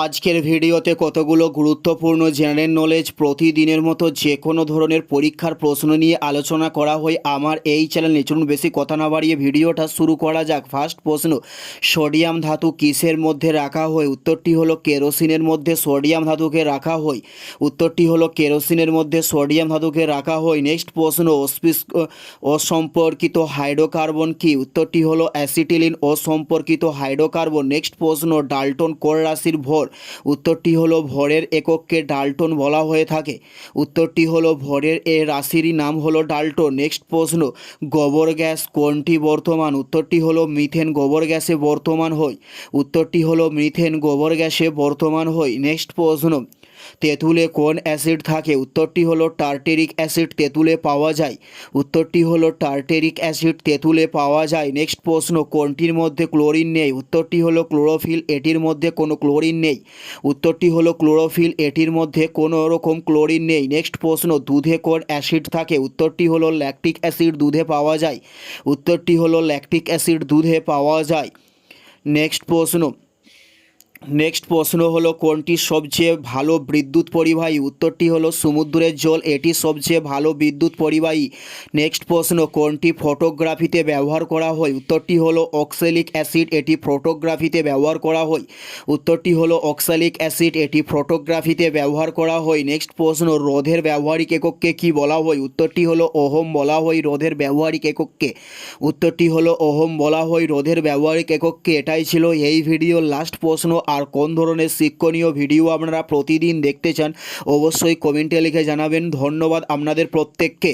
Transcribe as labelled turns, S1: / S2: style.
S1: আজকের ভিডিওতে কতগুলো গুরুত্বপূর্ণ জেনারেল নলেজ প্রতিদিনের মতো যে কোনো ধরনের পরীক্ষার প্রশ্ন নিয়ে আলোচনা করা হয়, আমার এই চ্যানেলে চলুন বেশি কথা না বাড়িয়ে ভিডিওটা শুরু করা যাক। ফার্স্ট প্রশ্ন সোডিয়াম ধাতু কিসের মধ্যে রাখা হয়? উত্তরটি হলো কেরোসিনের মধ্যে সোডিয়াম ধাতুকে রাখা হয়। উত্তরটি হলো কেরোসিনের মধ্যে সোডিয়াম ধাতুকে রাখা হয়। নেক্সট প্রশ্ন অসম্পর্কিত হাইড্রোকার্বন কি? উত্তরটি হলো অ্যাসিটিলিন, অসম্পর্কিত হাইড্রোকার্বন। নেক্সট প্রশ্ন, ডাল্টন কোর রাশির ভর। উত্তরটি হলো ভরের এককে ডাল্টন বলা হয়ে থাকে। উত্তরটি হলো ভরের এ রাশিরই নাম হলো ডাল্টন। নেক্সট প্রশ্ন, গোবর গ্যাস কোনটি বর্তমান? উত্তরটি হলো মিথেন গোবর গ্যাসে বর্তমান হয় উত্তরটি হলো মিথেন গোবর গ্যাসে বর্তমান হয় নেক্সট প্রশ্ন তেঁতুলে কোন অ্যাসিড থাকে? উত্তরটি হলো টার্টেরিক অ্যাসিড, তেঁতুলে পাওয়া যায়। উত্তরটি হলো টার্টেরিক অ্যাসিড, তেঁতুলে পাওয়া যায়। নেক্সট প্রশ্ন, কোনটির মধ্যে ক্লোরিন নেই? উত্তরটি হলো ক্লোরোফিল, এটির মধ্যে কোনো ক্লোরিন নেই। উত্তরটি হলো ক্লোরোফিল, এটির মধ্যে কোনো রকম ক্লোরিন নেই। নেক্সট প্রশ্ন, দুধে কোন অ্যাসিড থাকে? উত্তরটি হলো ল্যাকটিক অ্যাসিড, দুধে পাওয়া যায়। উত্তরটি হলো ল্যাকটিক অ্যাসিড, দুধে পাওয়া যায়। নেক্সট প্রশ্ন নেক্সট প্রশ্ন হলো, কোনটি সবচেয়ে ভালো বিদ্যুৎ পরিবাহী? উত্তরটি হলো, সমুদ্রের জল। এটি সবচেয়ে ভালো বিদ্যুৎ পরিবাহী। নেক্সট প্রশ্ন, কোনটি ফটোগ্রাফিতে ব্যবহার করা হয়? উত্তরটি হলো, অক্সালিক অ্যাসিড। এটি ফটোগ্রাফিতে ব্যবহার করা হয়। উত্তরটি হলো, অক্সালিক অ্যাসিড। এটি ফটোগ্রাফিতে ব্যবহার করা হয়। নেক্সট প্রশ্ন, রোধের ব্যবহারিক একককে কি বলা হয়? উত্তরটি হলো, ওহম বলা হয় রোধের ব্যবহারিক একককে উত্তরটি হলো, ওহম বলা হয় রোধের ব্যবহারিক একককে এটাই ছিল এই ভিডিওর লাস্ট প্রশ্ন। আর কোন ধরনের শিক্ষণীয় ভিডিও আপনারা প্রতিদিন দেখতে চান, অবশ্যই কমেন্টে লিখে জানাবেন। ধন্যবাদ আপনাদের প্রত্যেককে।